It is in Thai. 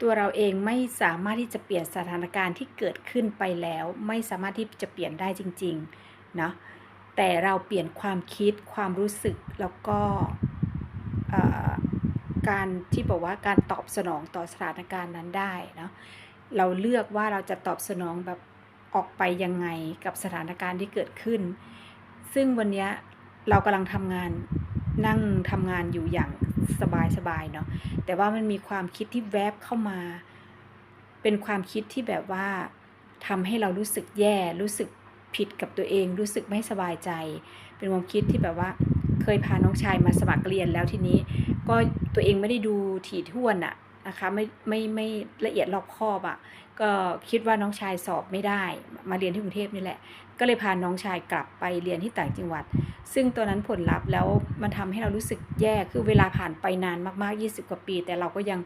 ตัวเราเองไม่สามารถที่จะเปลี่ยนสถานการณ์ที่เกิดขึ้นไปแล้ว ไม่สามารถที่จะเปลี่ยนได้จริงๆเนาะแต่เราเปลี่ยนความคิดความรู้สึกแล้วก็การที่บอกว่าการตอบสนองต่อสถานการณ์นั้นได้เนาะเราเลือกว่าเราจะตอบสนองแบบออกไปยังไงกับสถานการณ์ที่เกิดขึ้น ซึ่งวันนี้เรากำลังทำงาน นั่งทำงานอยู่อย่างสบายๆเนาะแต่ว่ามันมีความคิดที่แวบเข้ามา เป็นความคิดที่แบบว่าทำให้เรารู้สึกแย่ รู้สึกผิดกับตัวเอง รู้สึกไม่สบายใจ เป็นความคิดที่แบบว่าเคยพาน้องชายมาสมัครเรียนแล้วทีนี้ ก็ตัวเองไม่ได้ดูถี่ถ้วนอะ นะคะไม่ไม่ไม่ละเอียดรอบคอบอะก็คิดว่าน้องชายสอบไม่ได้ มาเรียนที่กรุงเทพนี่แหละ ก็เลยพาน้องชายกลับไปเรียนที่ต่างจังหวัด ซึ่งตัวนั้นผลลัพธ์แล้วมันทำให้เรารู้สึกแย่คือเวลาผ่านไปนานมากๆ 20 กว่าปี แต่เราก็ยัง